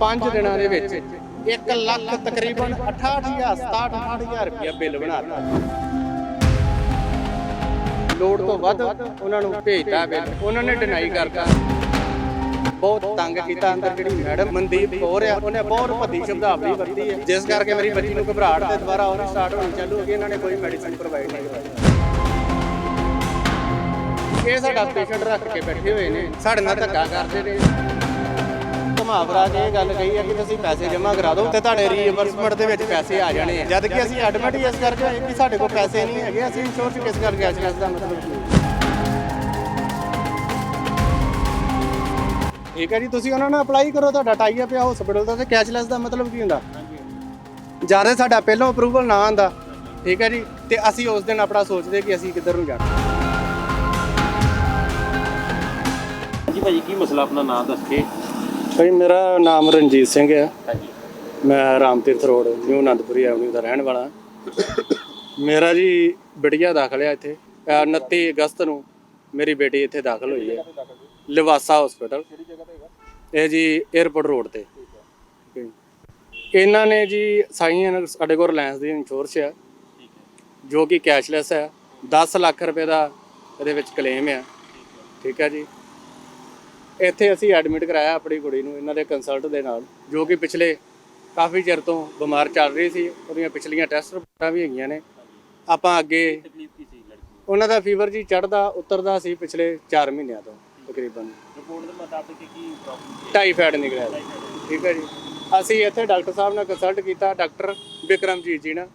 5 ਦਿਨਾਂ ਦੇ ਵਿੱਚ 1 ਲੱਖ ਤਕਰੀਬਨ 68000 67000 ਰੁਪਇਆ ਬਿੱਲ ਬਣਾਤਾ ਲੋੜ ਤੋਂ ਵੱਧ ਉਹਨਾਂ ਨੂੰ ਭੇਜਤਾ ਬਿੱਲ। ਉਹਨਾਂ ਨੇ ਡਿਨਾਈ ਕਰਤਾ। ਬਹੁਤ ਤੰਗ ਕੀਤਾ ਅੰਦਰ ਜਿਹੜੀ ਮੈਡਮ ਮਨਦੀਪ ਕੌਰ ਆ ਉਹਨੇ ਬਹੁਤ ਭੱਦੀ ਸ਼ਬਦਾਵਲੀ ਵਰਤੀ ਹੈ। ਜਿਸ ਕਰਕੇ ਮੇਰੀ ਬੱਚੀ ਨੂੰ ਘਬਰਾਹਟ ਤੇ ਦੁਬਾਰਾ ਹੋਰ ਸਟਾਰਟ ਹੋਣੀ ਚਾਲੂ ਹੋ ਗਈ ਇਹਨਾਂ ਨੇ ਕੋਈ ਮੈਡੀਸਿਨ ਪ੍ਰੋਵਾਈਡ ਨਹੀਂ ਕਰਵਾਈ ਇਹ ਸਾਡਾ ਪੇਸ਼ੈਂਟ ਰੱਖ ਕੇ ਬੈਠੇ ਹੋਏ ਨੇ ਸਾਡੇ ਨਾਲ ਧੱਕਾ ਕਰਦੇ ਨੇ ਘੁਮਾਵਰਾ ਜੇ ਇਹ ਗੱਲ ਕਹੀ ਹੈ ਕਿ ਤੁਸੀਂ ਪੈਸੇ ਜਮ੍ਹਾਂ ਕਰਾ ਦਿਓ ਤੇ ਤੁਹਾਡੇ ਰੀਇੰਬਰਸਮੈਂਟ ਦੇ ਵਿੱਚ ਪੈਸੇ ਆ ਜਾਣੇ ਆ। ਜਦ ਕਿ ਅਸੀਂ ਐਡਮਿਟ ਹੀ ਇਸ ਕਰਕੇ ਹੋਏ ਕਿ ਸਾਡੇ ਕੋਲ ਪੈਸੇ ਨਹੀਂ ਹੈਗੇ ਅਸੀਂ ਇੰਸ਼ੋਰ ਚ ਕਿਸ ਕਰਕੇ ਐਚਐਸ ਦਾ ਮਤਲਬ ਕੀ? ਠੀਕ ਹੈ ਜੀ ਤੁਸੀਂ ਉਹਨਾਂ ਨਾਲ ਅਪਲਾਈ ਕਰੋ ਤੁਹਾਡਾ ਟਾਈ ਅਪ ਆ ਹਸਪੀਟਲ ਦਾ ਤੇ ਕੈਸ਼ਲੈਸ ਦਾ ਮਤਲਬ ਕੀ ਹੁੰਦਾ? ਜ਼ਿਆਦਾ ਸਾਡਾ ਪਹਿਲਾਂ ਅਪਰੂਵਲ ਨਾ ਆਂਦਾ ਠੀਕ ਹੈ ਜੀ ਤੇ ਅਸੀਂ ਉਸ ਦਿਨ ਆਪਣਾ ਸੋਚਦੇ ਕਿ ਅਸੀਂ ਕਿੱਧਰ ਨੂੰ ਜਾਣਾ। ਜੀ ਭਾਜੀ ਕੀ ਮਸਲਾ ਆਪਣਾ ਨਾਮ ਦੱਸ ਕੇ? ਭਾਈ ਮੇਰਾ ਨਾਮ ਰਣਜੀਤ ਸਿੰਘ ਹੈ। ਹਾਂਜੀ। ਮੈਂ Ramtirath road new Anandpuri avenue ਦਾ ਰਹਿਣ ਵਾਲਾ। ਮੇਰਾ ਜੀ ਬਿਟੀਆ ਦਾਖਲ ਹੈ ਇੱਥੇ। ਅਹ 29 ਅਗਸਤ ਨੂੰ ਮੇਰੀ ਬੇਟੀ ਇੱਥੇ ਦਾਖਲ ਹੋਈ ਹੈ। ਲਿਵਾਸਾ ਹਸਪੀਟਲ ਇਹ ਜੀ 에어ਪੋਰਟ ਰੋਡ ਤੇ ਇਹਨਾਂ ਨੇ ਜੀ ਸਾਈਨ ਸਾਡੇ ਕੋਲ ਰਿਲਾਇੰਸ ਦੀ ਇੰਸ਼ੋਰੈਂਸ ਹੈ। ਜੋ ਕਿ ਕੈਸ਼ਲੈਸ ਹੈ। 10 ਲੱਖ ਰੁਪਏ ਦਾ ਇਹਦੇ ਵਿੱਚ ਕਲੇਮ ਹੈ। ਠੀਕ ਹੈ ਜੀ। ਇੱਥੇ ਅਸੀਂ ਐਡਮਿਟ ਕਰਾਇਆ ਆਪਣੀ ਕੁੜੀ ਨੂੰ ਇਹਨਾਂ ਦੇ ਕੰਸਲਟ ਦੇ ਨਾਲ ਜੋ ਕਿ ਪਿਛਲੇ ਕਾਫੀ ਚਿਰ ਤੋਂ ਬਿਮਾਰ ਚੱਲ ਰਹੀ ਸੀ ਉਹਦੀਆਂ ਪਿਛਲੀਆਂ ਟੈਸਟ ਰਿਪੋਰਟਾਂ ਵੀ ਹੈਗੀਆਂ ਨੇ। ਆਪਾਂ ਅੱਗੇ ਤਕਲੀਫ ਕੀ ਸੀ ਲੜਕੀ ਉਹਨਾਂ ਦਾ ਫੀਵਰ ਜੀ ਚੜਦਾ ਉਤਰਦਾ ਸੀ ਪਿਛਲੇ 4 ਮਹੀਨਿਆਂ ਤੋਂ ਤਕਰੀਬਨ। ਰਿਪੋਰਟ ਦੇ ਮੁਤਾਬਕ ਕੀ ਪ੍ਰੋਬਲਮ ਟਾਈਫਾਇਡ ਨਿਕਲਿਆ। ਠੀਕ ਹੈ ਜੀ। ਅਸੀਂ ਇੱਥੇ ਡਾਕਟਰ ਸਾਹਿਬ ਨਾਲ ਕੰਸਲਟ ਕੀਤਾ ਡਾਕਟਰ ਵਿਕਰਮਜੀਤ ਜੀ ਨਾਲ।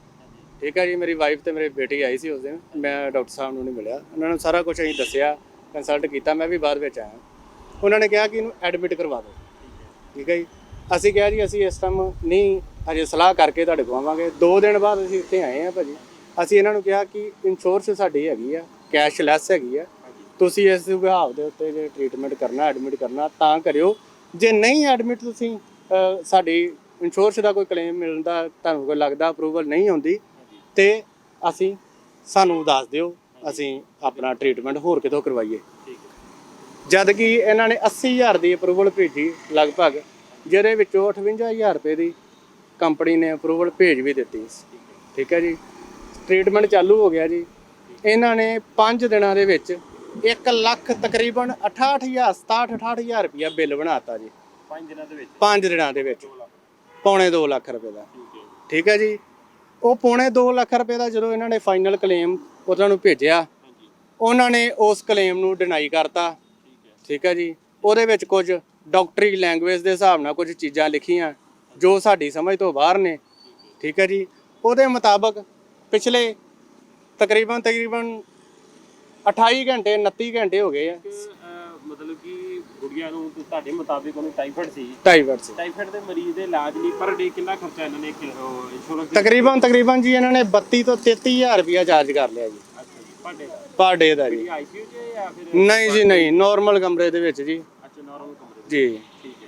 ਠੀਕ ਹੈ ਜੀ ਮੇਰੀ ਵਾਈਫ ਤੇ ਮੇਰੀ ਬੇਟੀ ਆਈ ਸੀ ਉਸ ਦਿਨ। ਮੈਂ ਡਾਕਟਰ ਸਾਹਿਬ ਨੂੰ ਨਹੀਂ ਮਿਲਿਆ। ਉਹਨਾਂ ਨੂੰ ਸਾਰਾ ਕੁਝ ਅਸੀਂ ਦੱਸਿਆ ਕੰਸਲਟ ਕੀਤਾ ਮੈਂ ਵੀ ਬਾਅਦ ਵਿੱਚ ਆਇਆ। ਉਹਨਾਂ ਨੇ ਕਿਹਾ ਕਿ ਇਹਨੂੰ ਐਡਮਿਟ ਕਰਵਾ ਦਿਓ। ਠੀਕ ਹੈ ਜੀ? ਅਸੀਂ ਕਿਹਾ ਜੀ, ਅਸੀਂ ਇਸ ਟਾਈਮ ਨਹੀਂ, ਅਜੇ ਸਲਾਹ ਕਰਕੇ ਤੁਹਾਡੇ ਕੋਲ ਆਵਾਂਗੇ। ਦੋ ਦਿਨ ਬਾਅਦ ਅਸੀਂ ਇੱਥੇ ਆਏ ਆ ਭਾਜੀ। ਅਸੀਂ ਇਹਨਾਂ ਨੂੰ ਕਿਹਾ ਕਿ ਇੰਸ਼ੋਰੈਂਸ ਸਾਡੀ ਹੈਗੀ ਆ ਕੈਸ਼ਲੈਸ ਹੈਗੀ ਆ। ਤੁਸੀਂ ਇਸ ਵਿਭਾਗ ਦੇ ਉੱਤੇ ਜੇ ਟ੍ਰੀਟਮੈਂਟ ਕਰਨਾ ਐਡਮਿਟ ਕਰਨਾ, ਤਾਂ ਕਰਿਓ। ਜੇ ਨਹੀਂ ਐਡਮਿਟ ਤੁਸੀਂ ਸਾਡੀ ਇੰਸ਼ੋਰੈਂਸ ਦਾ ਕੋਈ ਕਲੇਮ ਮਿਲਦਾ, ਤੁਹਾਨੂੰ ਕੋਈ ਲੱਗਦਾ ਅਪਰੂਵਲ ਨਹੀਂ ਹੁੰਦੀ ਤੇ ਅਸੀਂ, ਸਾਨੂੰ ਦੱਸ ਦਿਓ, ਅਸੀਂ ਆਪਣਾ ਟ੍ਰੀਟਮੈਂਟ ਹੋਰ ਕਿਤੋਂ ਕਰਵਾਈਏ। ਜਦ ਕਿ ਇਹਨਾਂ ਨੇ 80000 ਦੀ ਅਪਰੂਵਲ ਭੇਜੀ ਲਗਭਗ ਜਿਹਦੇ ਵਿੱਚੋਂ 58000 ਰੁਪਏ ਦੀ ਕੰਪਨੀ ਨੇ ਅਪਰੂਵਲ ਭੇਜ ਵੀ ਦਿੱਤੀ। ਠੀਕ ਹੈ ਜੀ? ਟ੍ਰੀਟਮੈਂਟ ਚਾਲੂ ਹੋ ਗਿਆ ਜੀ। ਇਹਨਾਂ ਨੇ 5 ਦਿਨਾਂ ਦੇ ਵਿੱਚ 1 ਲੱਖ ਤਕਰੀਬਨ 68000 67 68000 ਰੁਪਇਆ ਬਿੱਲ ਬਣਾਤਾ ਜੀ। 5 ਦਿਨਾਂ ਦੇ ਵਿੱਚ? 5 ਦਿਨਾਂ ਦੇ ਵਿੱਚ। ਪੌਣੇ 2 ਲੱਖ ਰੁਪਏ ਦਾ। ਠੀਕ ਹੈ ਜੀ। ਉਹ ਪੌਣੇ 2 ਲੱਖ ਰੁਪਏ ਦਾ ਜਦੋਂ ਇਹਨਾਂ ਨੇ ਫਾਈਨਲ ਕਲੇਮ ਉਹਨਾਂ ਨੂੰ ਭੇਜਿਆ ਉਹਨਾਂ ਨੇ ਉਸ ਕਲੇਮ ਨੂੰ ਡਿਨਾਈ ਕਰਤਾ। ਠੀਕ ਹੈ ਜੀ? ਉਹਦੇ ਵਿੱਚ ਕੁਝ ਡਾਕਟਰੀ ਲੈਂਗੁਏਜ ਦੇ ਹਿਸਾਬ ਨਾਲ ਕੁਝ ਚੀਜ਼ਾਂ ਲਿਖੀਆਂ ਜੋ ਸਾਡੀ ਸਮਝ ਤੋਂ ਬਾਹਰ ਨੇ। ਠੀਕ ਹੈ ਜੀ? ਉਹਦੇ ਮੁਤਾਬਕ ਪਿਛਲੇ ਤਕਰੀਬਨ ਤਕਰੀਬਨ 28 ਘੰਟੇ 29 ਘੰਟੇ ਹੋ ਗਏ ਆ। ਮਤਲਬ ਕਿ ਗੁੜੀਆ ਨੂੰ ਤੁਹਾਡੇ ਮੁਤਾਬਿਕ ਉਹਨੂੰ ਟਾਈਫਾਇਡ ਸੀ। ਟਾਈਫਾਇਡ ਸੀ। ਟਾਈਫਾਇਡ ਦੇ ਮਰੀਜ਼ ਦੇ ਇਲਾਜ ਲਈ ਪਰ ਡੇ ਕਿੰਨਾ ਖਰਚਾ ਇਹਨਾਂ ਨੇ ਇੰਸ਼ੋਰੈਂਸ ਤਕਰੀਬਨ ਤਕਰੀਬਨ ਜੀ ਇਹਨਾਂ ਨੇ 32 ਤੋਂ 33000 ਰੁਪਇਆ ਚਾਰਜ ਕਰ ਲਿਆ ਜੀ। ਪਰ ਡੇ ਦਾ। ਜੀ। ਆਈਸੀਯੂ ਚ ਨਹੀਂ ਜੀ ਨਹੀਂ। ਨਾਰਮਲ ਕਮਰੇ ਦੇ ਵਿੱਚ ਜੀ। ਅੱਛਾ ਨਾਰਮਲ ਕਮਰੇ ਚ। ਜੀ। ਠੀਕ ਹੈ।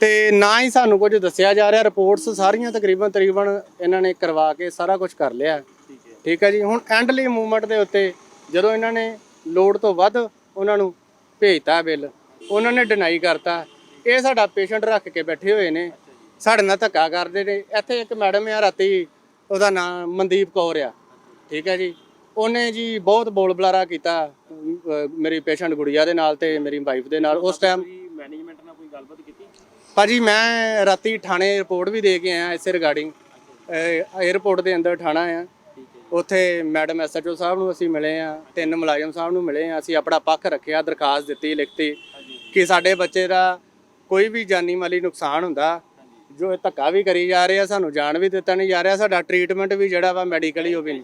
ਤੇ ਨਾ ਹੀ ਸਾਨੂੰ ਕੁਝ ਦੱਸਿਆ ਜਾ ਰਿਹਾ। ਰਿਪੋਰਟਸ ਸਾਰੀਆਂ ਤਕਰੀਬਨ ਤਕਰੀਬਨ ਇਹਨਾਂ ਨੇ ਕਰਵਾ ਕੇ ਸਾਰਾ ਕੁਝ ਕਰ ਲਿਆ। ਠੀਕ ਹੈ। ਠੀਕ ਹੈ ਜੀ। ਹੁਣ ਐਂਡਲੀ ਮੂਵਮੈਂਟ ਦੇ ਉੱਤੇ ਜਦੋਂ ਇਹਨਾਂ ਨੇ ਲੋਡ ਤੋਂ ਵੱਧ ਉਹਨਾਂ ਨੂੰ ਭੇਜਤਾ ਬਿੱਲ ਉਹਨਾਂ ਨੇ ਡਿਨਾਈ ਕਰਤਾ। ਇਹ ਸਾਡਾ ਪੇਸ਼ੈਂਟ ਰੱਖ ਕੇ ਬੈਠੇ ਹੋਏ ਨੇ। ਸਾਡੇ ਨਾਲ ਧੱਕਾ ਕਰਦੇ ਨੇ। ਇੱਥੇ ਇੱਕ ਮੈਡਮ ਆ ਰਾਤੀ ਉਹਦਾ ਨਾਮ ਮਨਦੀਪ ਕੌਰ ਆ। ਠੀਕ ਹੈ ਜੀ। ਉਹਨੇ ਜੀ ਬਹੁਤ ਬੋਲ ਬੁਲਾਰਾ ਕੀਤਾ। ਅਹ ਮੇਰੀ ਪੇਸ਼ੈਂਟ ਗੁੜੀਆ ਦੇ ਨਾਲ ਤੇ ਮੇਰੀ ਵਾਈਫ ਦੇ ਨਾਲ। ਉਸ ਟਾਈਮ ਤੁਸੀਂ ਮੈਨੇਜਮੈਂਟ ਨਾਲ ਕੋਈ ਗੱਲਬਾਤ ਕੀਤੀ? ਭਾਜੀ ਮੈਂ ਰਾਤੀ ਥਾਣੇ ਰਿਪੋਰਟ ਵੀ ਦੇ ਕੇ ਆਇਆ ਇਸੇ ਰਿਗਾਰਡਿੰਗ 에어ਪੋਰਟ ਦੇ ਅੰਦਰ ਥਾਣਾ ਆ। ਉੱਥੇ ਮੈਡਮ ਐਸਐਚਓ ਸਾਹਿਬ ਨੂੰ ਅਸੀਂ ਮਿਲੇ ਆ ਤਿੰਨ ਮੁਲਾਜ਼ਮ ਸਾਹਿਬ ਨੂੰ ਮਿਲੇ ਆ। ਅਸੀਂ ਆਪਣਾ ਪੱਖ ਰੱਖਿਆ ਦਰਖਾਸਤ ਦਿੱਤੀ ਲਿਖਤੀ ਕਿ ਸਾਡੇ ਬੱਚੇ ਦਾ ਕੋਈ ਵੀ ਜਾਨੀ ਮਾਲੀ ਨੁਕਸਾਨ ਹੁੰਦਾ ਜੋ ਇਹ ਧੱਕਾ ਵੀ ਕਰੀ ਜਾ ਰਹੇ ਆ ਸਾਨੂੰ ਜਾਣ ਵੀ ਦਿੱਤਾ ਨਹੀਂ ਜਾ ਰਿਹਾ ਸਾਡਾ ਟ੍ਰੀਟਮੈਂਟ ਵੀ ਜਿਹੜਾ ਵਾ ਮੈਡੀਕਲੀ ਉਹ ਵੀ ਨਹੀਂ।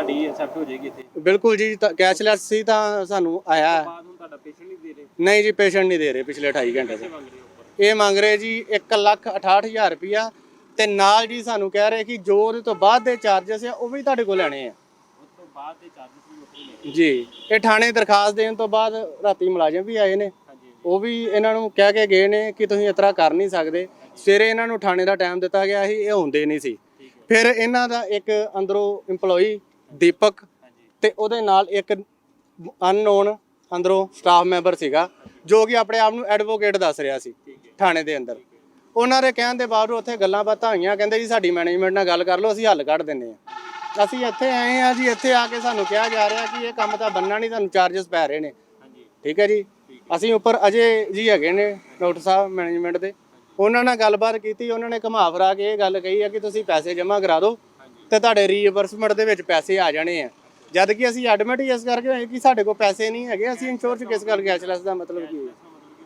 ਤੁਹਾਡੀ ਐਕਸੈਪਟ ਹੋ ਜਾਏਗੀ ਇੱਥੇ? ਬਿਲਕੁਲ ਜੀ ਕੈਸ਼ਲੈਸ ਸੀ ਤਾਂ ਸਾਨੂੰ ਆਇਆ। ਬਾਅਦ ਨਹੀਂ ਜੀ ਪੇਸ਼ੈਂਟ ਨਹੀਂ ਦੇ ਰਹੇ ਪਿਛਲੇ 28 ਘੰਟੇ ਤੋਂ। ਇਹ ਮੰਗ ਰਹੇ ਜੀ 1 ਲੱਖ 68000 ਰੁਪਇਆ। ਤੇ ਨਾਲ ਜੀ ਸਾਨੂੰ ਕਹਿ ਰਹੇ ਕਿ ਜੋ ਉਹਦੇ ਤੋਂ ਬਾਅਦ ਦੇ ਚਾਰजेस ਆ ਉਹ ਵੀ ਤੁਹਾਡੇ ਕੋਲ ਲੈਣੇ ਆ। ਜੀ ਇਹ ਥਾਣੇ ਦਰਖਾਸਤ ਦੇਣ ਤੋਂ ਬਾਅਦ ਰਾਤੀ ਮੁਲਾਜ਼ਮ ਵੀ ਆਏ ਨੇ। ਉਹ ਵੀ ਇਹਨਾਂ ਨੂੰ ਕਹਿ ਕੇ ਗਏ ਨੇ ਕਿ ਤੁਸੀਂ ਇਸ ਤਰ੍ਹਾਂ ਕਰ ਨਹੀਂ ਸਕਦੇ। ਸਵੇਰੇ ਇਹਨਾਂ ਨੂੰ ਥਾਣੇ ਦਾ ਟਾਈਮ ਦਿੱਤਾ ਗਿਆ ਸੀ ਇਹ ਹੁੰਦੇ ਨਹੀਂ ਸੀ। ਫਿਰ ਇਹਨਾਂ ਦਾ ਇੱਕ ਅੰਦਰੋਂ EMPLOYEE ਦੀਪਕ ਤੇ ਉਹਦੇ ਨਾਲ ਇੱਕ ਅਨਨੋਨ ਅੰਦਰੋਂ ਸਟਾਫ ਮੈਂਬਰ ਸੀਗਾ ਜੋ ਕਿ ਆਪਣੇ ਆਪ ਨੂੰ ਐਡਵੋਕੇਟ ਦੱਸ ਰਿਹਾ ਸੀ ਥਾਣੇ ਦੇ ਅੰਦਰ। ਉਹਨਾਂ ਦੇ ਕਹਿਣ ਦੇ ਬਾਵਜੂਦ ਉੱਥੇ ਗੱਲਾਂ ਬਾਤਾਂ ਹੋਈਆਂ ਕਹਿੰਦੇ ਜੀ ਸਾਡੀ ਮੈਨੇਜਮੈਂਟ ਨਾਲ ਗੱਲ ਕਰ ਲਓ ਅਸੀਂ ਹੱਲ ਕੱਢ ਦਿੰਨੇ ਆ ਅਸੀਂ ਇੱਥੇ ਆਏ ਆ ਜੀ ਇੱਥੇ ਆ ਕੇ ਸਾਨੂੰ ਕਿਹਾ ਜਾ ਰਿਹਾ ਕਿ ਇਹ ਕੰਮ ਤਾਂ ਬੰਨਾ ਨਹੀਂ ਤੁਹਾਨੂੰ ਚਾਰजेस ਪੈ ਰਹੇ ਨੇ। ਠੀਕ ਹੈ ਜੀ? ਅਸੀਂ ਉੱਪਰ ਅਜੇ ਜੀ ਹੈਗੇ ਨੇ ਡਾਕਟਰ ਸਾਹਿਬ ਮੈਨੇਜਮੈਂਟ ਦੇ। ਉਹਨਾਂ ਨਾਲ ਗੱਲਬਾਤ ਕੀਤੀ ਉਹਨਾਂ ਨੇ ਘੁਮਾ ਫਿਰਾ ਕੇ ਇਹ ਗੱਲ ਕਹੀ ਹੈ ਕਿ ਤੁਸੀਂ ਪੈਸੇ ਜਮ੍ਹਾਂ ਕਰਾ ਦਿਓ। ਤੇ ਤੁਹਾਡੇ ਰੀਇੰਬਰਸਮੈਂਟ ਦੇ ਵਿੱਚ ਪੈਸੇ ਆ ਜਾਣੇ ਆ। ਜਦ ਕਿ ਅਸੀਂ ਐਡਮਿਟ ਇਸ ਕਰਕੇ ਹੋਏ ਕਿ ਸਾਡੇ ਕੋਲ ਪੈਸੇ ਨਹੀਂ ਹੈਗੇ ਅਸੀਂ ਇੰਸ਼ੋਰ ਚ ਕਿਸ ਗੱਲ ਕੈਸ਼ਲੈਸ ਦਾ ਮਤਲਬ ਕੀ ਹੈ?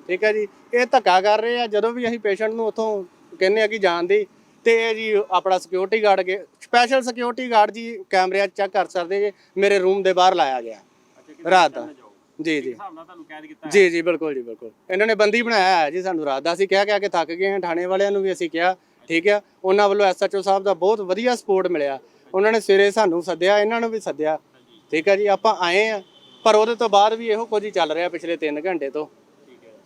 ਠੀਕ ਹੈ ਜੀ? ਇਹ ਧੱਕਾ ਕਰ ਰਹੇ ਆ ਜਦੋਂ ਵੀ ਅਸੀਂ ਪੇਸ਼ੈਂਟ ਨੂੰ ਉੱਥੋਂ ਕਹਿੰਦੇ ਆ ਕਿ ਜਾਣ ਦੀ ਤੇ ਇਹ ਜੀ ਆਪਣਾ ਸਿਕਿਉਰਿਟੀ ਗਾਰਡ ਕੇ ਸਪੈਸ਼ਲ ਸਿਕਿਉਰਿਟੀ ਗਾਰਡ ਜੀ ਕੈਮਰਿਆਂ ਚੈੱਕ ਕਰ ਸਕਦੇ ਜੇ ਮੇਰੇ ਰੂਮ ਦੇ ਬਾਹਰ ਲਾਇਆ ਗਿਆ। ਰਾਤ ਦਾ। ਜੀ ਜੀ। ਜੀ ਜੀ ਬਿਲਕੁਲ ਜੀ ਬਿਲਕੁਲ। ਇਹਨਾਂ ਨੇ ਬੰਦੀ ਬਣਾਇਆ ਹੈ ਜੀ ਸਾਨੂੰ ਰਾਤ ਦਾ। ਅਸੀਂ ਕਹਿ ਕਹਿ ਕੇ ਥੱਕ ਗਏ ਹਾਂ ਥਾਣੇ ਵਾਲਿਆਂ ਨੂੰ ਵੀ ਅਸੀਂ ਕਿਹਾ ਠੀਕ ਆ? ਉਹਨਾਂ ਵੱਲੋਂ ਐਸਐਚਓ ਸਾਹਿਬ ਦਾ ਬਹੁਤ ਵਧੀਆ ਸਪੋਰਟ ਮਿਲਿਆ। ਉਹਨਾਂ ਨੇ ਸਵੇਰੇ ਸਾਨੂੰ ਸੱਦਿਆ, ਇਹਨਾਂ ਨੂੰ ਵੀ ਸੱਦਿਆ। ਠੀਕ ਆ ਜੀ? ਆਪਾਂ ਆਏ ਆ, ਪਰ ਉਹਦੇ ਤੋਂ ਬਾਅਦ ਵੀ ਇਹੋ ਕੁਝ ਹੀ ਚੱਲ ਰਿਹਾ ਪਿਛਲੇ 3 ਘੰਟੇ ਤੋਂ।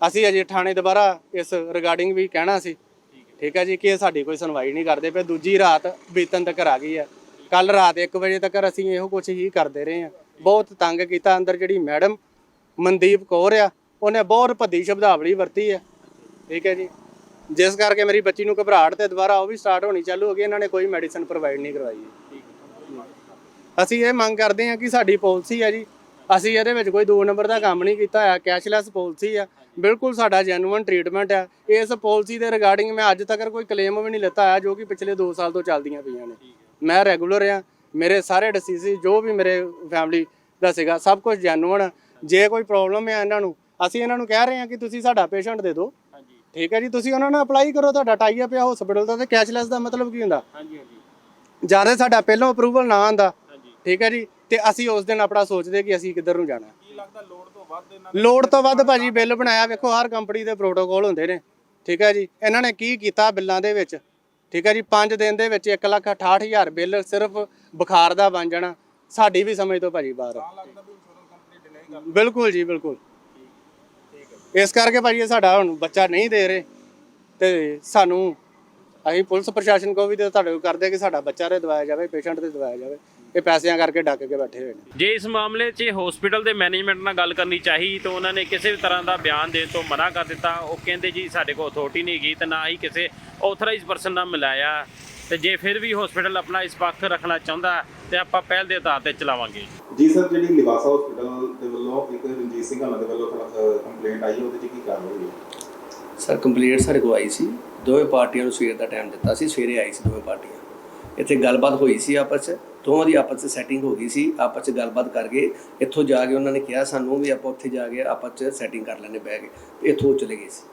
ਅਸੀਂ ਅਜੇ ਥਾਣੇ ਦੁਬਾਰਾ ਇਸ ਰਿਗਾਰਡਿੰਗ ਵੀ ਕਹਿਣਾ ਸੀ। ਠੀਕ ਹੈ ਜੀ? ਕਿ ਇਹ ਸਾਡੀ ਕੋਈ ਸੁਣਵਾਈ ਨਹੀਂ ਕਰਦੇ ਪਏ। ਦੂਜੀ ਰਾਤ ਬੀਤਣ ਤੱਕ ਆ ਗਈ ਹੈ ਕੱਲ ਰਾਤ 1 ਵਜੇ ਤੱਕ ਅਸੀਂ ਇਹੋ ਕੁਝ ਹੀ ਕਰਦੇ ਰਹੇ ਹਾਂ ਬਹੁਤ ਤੰਗ ਕੀਤਾ ਅੰਦਰ ਜਿਹੜੀ ਮੈਡਮ ਮਨਦੀਪ ਕੌਰ ਆ, ਉਹਨੇ ਬਹੁਤ ਭੱਦੀ ਸ਼ਬਦਾਵਲੀ ਵਰਤੀ ਹੈ ਠੀਕ ਹੈ ਜੀ? ਜਿਸ ਕਰਕੇ ਮੇਰੀ ਬੱਚੀ ਨੂੰ ਘਬਰਾਹਟ ਤੇ ਦੁਬਾਰਾ ਉਹ ਵੀ ਸਟਾਰਟ ਹੋਣੀ ਚਾਲੂ ਹੋ ਗਈ, ਇਹਨਾਂ ਨੇ ਕੋਈ ਮੈਡੀਸਨ ਪ੍ਰੋਵਾਈਡ ਨਹੀਂ ਕਰਵਾਈ। ਠੀਕ ਅਸੀਂ ਇਹ ਮੰਗ ਕਰਦੇ ਹਾਂ ਕਿ ਸਾਡੀ ਪਾਲਿਸੀ ਹੈ ਜੀ। ਅਸੀਂ ਇਹਦੇ ਵਿੱਚ ਕੋਈ ਦੋ ਨੰਬਰ ਦਾ ਕੰਮ ਨਹੀਂ ਕੀਤਾ ਹੋਇਆ ਕੈਸ਼ਲੈਸ ਪਾਲਿਸੀ ਆ। ਬਿਲਕੁਲ ਸਾਡਾ ਜੈਨੂਇਨ ਟ੍ਰੀਟਮੈਂਟ ਆ। ਇਸ ਪਾਲਿਸੀ ਦੇ ਰਿਗਾਰਡਿੰਗ ਮੈਂ ਅੱਜ ਤੱਕ ਕੋਈ ਕਲੇਮ ਵੀ ਨਹੀਂ ਲਿੱਤਾ ਹੋਇਆ, ਜੋ ਕਿ ਪਿਛਲੇ 2 ਸਾਲ ਤੋਂ ਚੱਲਦੀਆਂ ਪਈਆਂ ਨੇ। ਮੈਂ ਰੈਗੂਲਰ ਆ, ਮੇਰੇ ਸਾਰੇ ਡਿਸੀਜ਼ ਜੋ ਵੀ ਮੇਰੇ ਫੈਮਿਲੀ ਦਾ ਸੀਗਾ, ਸਭ ਕੁਝ ਜੈਨੂਇਨ ਜੇ ਕੋਈ ਪ੍ਰੋਬਲਮ ਆ ਇਹਨਾਂ ਨੂੰ, ਅਸੀਂ ਇਹਨਾਂ ਨੂੰ ਕਹਿ ਰਹੇ ਹਾਂ ਕਿ ਤੁਸੀਂ ਸਾਡਾ ਪੇਸ਼ੈਂਟ ਦੇ ਦਿਓ। ਠੀਕ ਹੈ ਜੀ ਤੁਸੀਂ ਉਹਨਾਂ ਨਾਲ ਅਪਲਾਈ ਕਰੋ ਤੁਹਾਡਾ ਟਾਈ ਅਪ ਆ ਹਸਪੀਟਲ ਦਾ ਤੇ ਕੈਸ਼ਲੈਸ ਦਾ ਮਤਲਬ ਕੀ ਹੁੰਦਾ? ਹਾਂਜੀ ਹਾਂਜੀ। ਸਾਡਾ ਪਹਿਲਾਂ ਅਪਰੂਵਲ ਨਾ ਆਂਦਾ ਠੀਕ ਹੈ ਜੀ ਤੇ ਅਸੀਂ ਉਸ ਦਿਨ ਆਪਣਾ ਸੋਚਦੇ ਕਿ ਅਸੀਂ ਕਿੱਧਰ ਨੂੰ ਜਾਣਾ। ਕੀ ਲੱਗਦਾ ਲੋੜ ਤੋਂ ਵੱਧ ਇਹਨਾਂ ਲੋਡ ਤੋਂ ਵੱਧ ਭਾਜੀ ਬਿੱਲ ਬਣਾਇਆ ਵੇਖੋ ਹਰ ਕੰਪਨੀ ਦੇ ਪ੍ਰੋਟੋਕਾਲ ਹੁੰਦੇ ਨੇ ਠੀਕ ਹੈ ਜੀ ਇਹਨਾਂ ਨੇ ਕੀ ਕੀਤਾ ਬਿੱਲਾਂ ਦੇ ਵਿੱਚ? ਠੀਕ ਹੈ ਜੀ 5 ਦਿਨ ਦੇ ਵਿੱਚ 1 ਲੱਖ 68000 ਬਿੱਲ ਸਿਰਫ ਬੁਖਾਰ ਦਾ ਬਣ ਜਾਣਾ ਸਾਡੀ ਵੀ ਸਮਝ ਤੋਂ ਭਾਜੀ ਬਾਹਰ। ਬਿਲਕੁਲ ਜੀ ਬਿਲਕੁਲ। ਇਸ ਕਰਕੇ ਭਾਜੀ ਇਹ ਸਾਡਾ ਹੁਣ ਬੱਚਾ ਨਹੀਂ ਦੇ ਰਹੇ ਤੇ ਸਾਨੂੰ ਅਸੀਂ ਪੁਲਿਸ ਪ੍ਰਸ਼ਾਸਨ ਕੋ ਵੀ ਤੇ ਤੁਹਾਡੇ ਕੋਲ ਕਰਦੇ ਕਿ ਸਾਡਾ ਬੱਚਾ ਰੇ ਦਵਾਇਆ ਜਾਵੇ ਪੇਸ਼ੈਂਟ ਤੇ ਦਵਾਇਆ ਜਾਵੇ। ਇਹ ਪੈਸਿਆਂ ਕਰਕੇ ਡੱਕ ਕੇ ਬੈਠੇ ਹੋਏ ਨੇ। ਜੇ ਇਸ ਮਾਮਲੇ 'ਚ ਹਸਪੀਟਲ ਦੇ ਮੈਨੇਜਮੈਂਟ ਨਾਲ ਗੱਲ ਕਰਨੀ ਚਾਹੀ ਤਾਂ ਉਹਨਾਂ ਨੇ ਕਿਸੇ ਵੀ ਤਰ੍ਹਾਂ ਦਾ ਬਿਆਨ ਦੇਣ ਤੋਂ ਮਨਾ ਕਰ ਦਿੱਤਾ। ਉਹ ਕਹਿੰਦੇ ਜੀ ਸਾਡੇ ਕੋਲ ਅਥਾਰਟੀ ਨਹੀਂ ਹੈਗੀ ਤੇ ਨਾ ਹੀ ਕਿਸੇ ਆਥੋਰਾਈਜ਼ ਪਰਸਨ ਨਾਲ ਮਿਲਾਇਆ। ਤੇ ਜੇ ਫਿਰ ਵੀ ਹਸਪੀਟਲ ਆਪਣਾ ਇਸ ਪੱਖ ਰੱਖਣਾ ਚਾਹੁੰਦਾ ਤੇ ਆਪਾਂ ਪਹਿਲ ਦੇ ਆਧਾਰ ਤੇ ਚਲਾਵਾਂਗੇ। ਜੀ ਸਰ ਜਿਹੜੀ ਲਿਵਾਸਾ ਹਸਪੀਟਲ ਦੇ ਵੱਲੋਂ ਇੱਕ ਰਣਜੀਤ ਸਿੰਘ ਹਲਾਂ ਦੇ ਵੱਲੋਂ ਕੰਪਲੇਂਟ ਆਈ, ਉਹਦੇ 'ਚ ਕੀ ਕਾਰਵਾਈ ਹੋਈ? ਸਰ ਕੰਪਲੀਟ ਸਾਡੇ ਕੋਲ ਆਈ ਸੀ। ਦੋਵੇਂ ਪਾਰਟੀਆਂ ਨੂੰ ਸਵੇਰ ਦਾ ਟਾਈਮ ਦਿੱਤਾ ਸੀ, ਸਵੇਰੇ ਆਈ ਸੀ ਦੋਵੇਂ ਪਾਰਟੀਆਂ। ਇੱਥੇ ਗੱਲਬਾਤ ਹੋਈ ਸੀ ਆਪਸ 'ਚ, ਦੋਵਾਂ ਦੀ ਆਪਸ 'ਚ ਸੈਟਿੰਗ ਹੋ ਗਈ ਸੀ, ਆਪਸ 'ਚ ਗੱਲਬਾਤ ਕਰਕੇ ਇੱਥੋਂ ਜਾ ਕੇ ਉਹਨਾਂ ਨੇ ਕਿਹਾ ਸਾਨੂੰ ਵੀ ਆਪਾਂ ਉੱਥੇ ਜਾ ਕੇ ਆਪਸ 'ਚ ਸੈਟਿੰਗ ਕਰ ਲੈਣੇ ਬਹਿ ਕੇ ਇੱਥੋਂ ਚਲੇ ਗਏ ਸੀ।